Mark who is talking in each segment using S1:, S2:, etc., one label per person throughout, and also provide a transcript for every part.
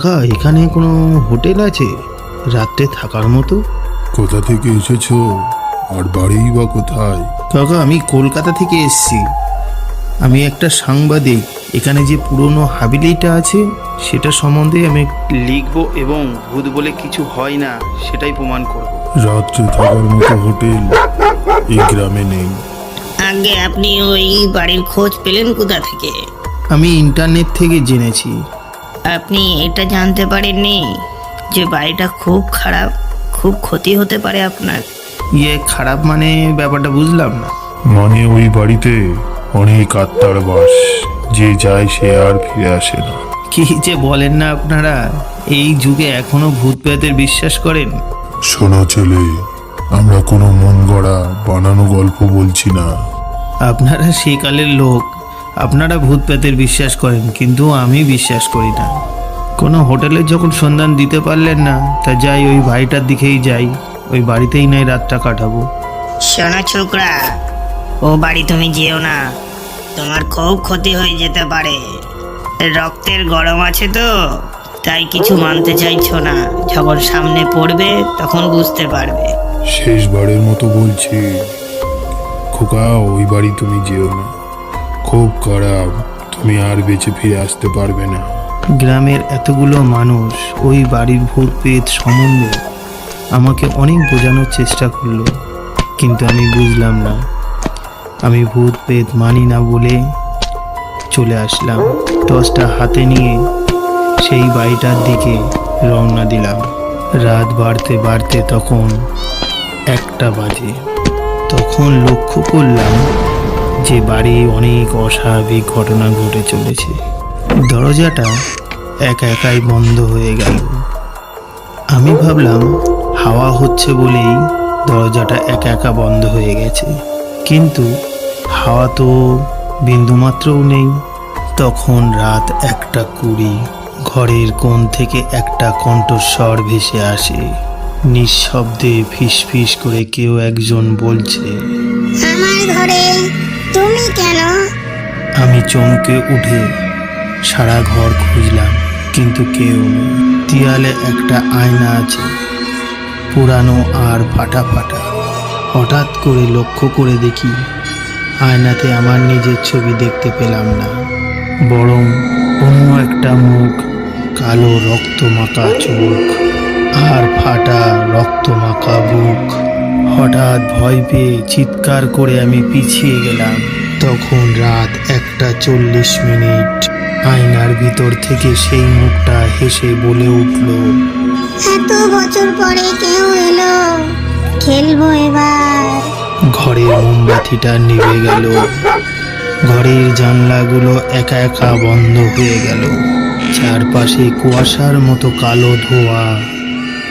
S1: কাকা এখানে কোনো হোটেল আছে? রাত্রে থাকার মতো?
S2: কোথা থেকে এসেছ? আর বাড়িই বা কোথায়?
S1: কাকা আমি কলকাতা থেকে এসেছি। আমি একটা সাংবাদিক এখানে যে পুরনো হাবিলিটা আছে সেটা সম্বন্ধে আমি লিখব এবং ভূত বলে কিছু হয় না সেটাই প্রমাণ করব।
S2: রাত্রে থাকার মতো হোটেল এই গ্রামে নেই।
S3: আগে আপনি ওই বাড়ির খোঁজ পেলেন কোথা থেকে?
S1: আমি ইন্টারনেট থেকে জেনেছি।
S3: আপনি এটা জানতে পারেননি যে বাড়িটা খুব খারাপ খুব ক্ষতি হতে পারে আপনার।
S1: ইয়ে খারাপ মানে ব্যাপারটা বুঝলাম না।
S2: মানে ওই বাড়িতে অনেক আত্মার বাস যে যায় সে আর ফিরে আসে না।
S1: কি যে বলেন না আপনারা এই যুগে এখনও ভূত প্রেতের বিশ্বাস করেন?
S2: শোনো ছেলে আমরা কোনো মন গড়া বানানো গল্প বলছি না।
S1: আপনারা সেকালের লোক আপনারা ভূত প্রেতের বিশ্বাস করেন কিন্তু আমি বিশ্বাস করি না। কোনো হোটেলে যখন সন্ধান দিতে পারলেন না তা যাই ওই বাড়িটার দিকেই যাই ওই বাড়িতেই নাই রাতটা কাটাবো।
S3: শোনো ছোকরা ও বাড়ি তুমি যেও না। তোমার খুব ক্ষতি হয়ে যেতে পারে। রক্তের গরম আছে তো তাই কিছু মানতে চাইছো না। যখন সামনে পড়বে তখন বুঝতে পারবে।
S2: শেষবারের মতো বলছি খোকা ওই বাড়ি তুমি যেও না। খুব খারাপ। তুমি আর বেঁচে ফিরে আসতে পারবে না।
S1: গ্রামের এতগুলো মানুষ ওই বাড়ির ভূত প্রেত সম্বন্ধে আমাকে অনেক বোঝানোর চেষ্টা করল, কিন্তু আমি বুঝলাম না। আমি ভূত প্রেত মানি না বলে চলে আসলাম। টসটা হাতে নিয়ে সেই বাড়িটার দিকে রওনা দিলাম। রাত বাড়তে বাড়তে তখন একটা বাজে। তখন লক্ষ্য করলাম যে বাড়ি অনেক অস্বাভাবিক ঘটনা ঘটে চলেছে। দরজাটা একা একাই বন্ধ হয়ে গেল। আমি ভাবলাম, হাওয়া হচ্ছে বলেই দরজাটা একা একা বন্ধ হয়ে গেছে। কিন্তু হাওয়া তো বিন্দুমাত্রও নেই। তখন রাত একটা কুড়ি, ঘরের কোণ থেকে একটা কণ্ঠস্বর ভেসে আসে। নিঃশব্দে ফিস ফিস করে কেউ একজন বলছে,
S4: আমার ঘরে তুমি কেন?
S1: আমি চমকে উঠে সারা ঘর খুঁজলাম, কিন্তু কেউ দেয়ালে একটা আয়না আছে, পুরানো আর ফাটা ফাটা। হঠাৎ করে লক্ষ্য করে দেখি, আয়নাতে আমার নিজের ছবি দেখতে পেলাম না, বরং অন্য একটা মুখ, কালো রক্তমাখা চোখ আর ফাটা রক্তমাখা বুক। হঠাৎ ভয় পেয়ে চিৎকার করে আমি পিছিয়ে গেলাম। তখন রাত একটা চল্লিশ মিনিট। আয়নার ভিতর থেকে সেই মুখটা হেসে বলে উঠল
S4: এত বছর পরে কেউ এলো। খেলব এবার।
S1: ঘরের মোমবাতিটা নিভে গেল। ঘরের জানলাগুলো একা একা বন্ধ হয়ে গেল। চারপাশে কুয়াশার মতো কালো ধোয়া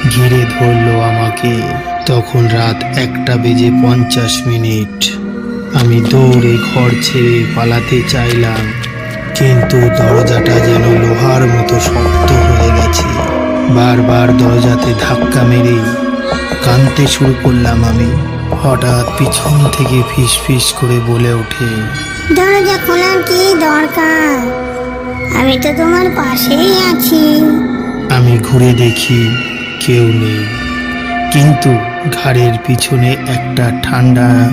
S1: ঘিরে ধরলো আমাকে। তখন রাত একটা বেজে পঞ্চাশ মিনিট। আমি দৌড়ে ঘর ছেড়ে পালাতে চাইলাম কিন্তু দরজাটা যেন লোহার মতো শক্ত হয়ে গেছে। বারবার দরজাতে ধাক্কা মেরে কাঁদতে শুরু করলাম আমি। হঠাৎ পিছন থেকে ফিস ফিস করে বলে ওঠে
S4: দরজা খোলার কি দরকার? আমি তো তোমার পাশেই আছি।
S1: আমি ঘুরে দেখি কেউ নেই কিন্তু ঘাড়ের পিছনে একটা ঠান্ডা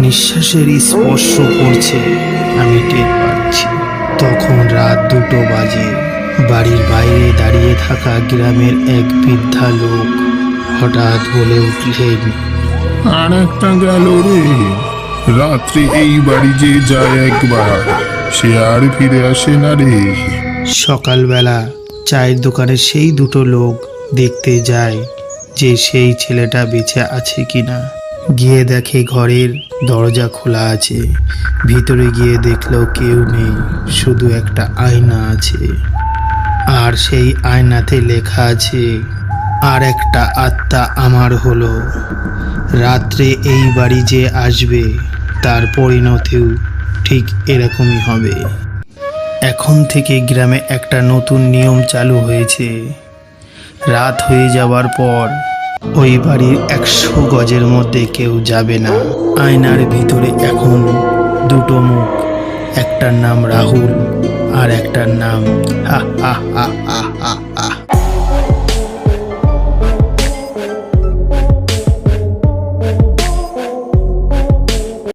S1: নিঃশ্বাসের স্পর্শ পড়ছে আমি টের পাচ্ছি। তখন রাত দুটো বাজে। বাড়ির বাইরে দাঁড়িয়ে থাকা গ্রামের এক বৃদ্ধা লোক হঠাৎ বলে উঠলেন
S2: আর একটা গেল রে। রাত্রে এই বাড়ি যে যায় একবার সে আর ফিরে আসে না রে।
S1: সকালবেলা চায়ের দোকানে সেই দুটো লোক দেখতে যায়। যে সেই ছেলেটা বেঁচে আছে কিনা। গিয়ে দেখে ঘরের দরজা খোলা আছে। ভিতরে গিয়ে দেখল কেউ নেই, শুধু একটা আয়না আছে। আর সেই আয়নাতে লেখা আছে, আর একটা আত্মা আমার হলো। রাত্রে এই বাড়ি যে আসবে, তার পরিণতিও ঠিক এরকমই হবে। এখন থেকে গ্রামে একটা নতুন নিয়ম চালু হয়েছে। রাত হয়ে যাওয়ার পর ওই বাড়ির একশো গজের মধ্যে কেউ যাবে না। আয়নার ভিতরে এখন দুটো মুখ, একটার নাম রাহুল আর একটার নাম হা হা হা হা